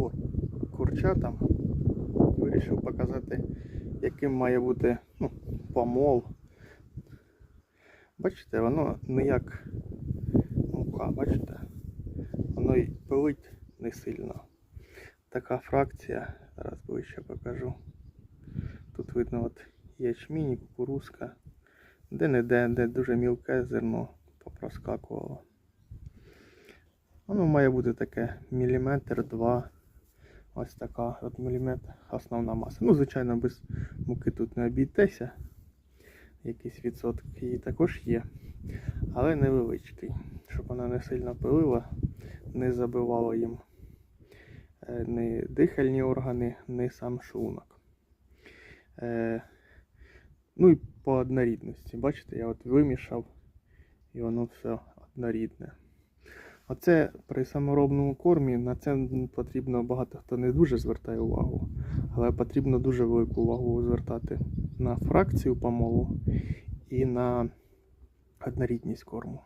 кур, курчатам. Вирішив показати, яким має бути ну, помол. Бачите, воно не як мука, бачите? Воно й пилить не сильно. Така фракція, зараз ближче покажу. Тут видно от ячмінь, кукурузка, де-не-де, де дуже мілке зерно попроскакувало. Воно має бути таке міліметр, два. Ось така от міліметр основна маса. Ну, звичайно, без муки тут не обійтеся. Якісь відсотки її також є. Але невеличкий. Щоб вона не сильно пилила, не забивала їм е, ні дихальні органи, ні сам шлунок. Е, ну і по однорідності. Бачите, я от вимішав і воно все однорідне. Оце при саморобному кормі на це потрібно багато хто не дуже звертає увагу, але потрібно дуже велику увагу звертати на фракцію помолу і на однорідність корму.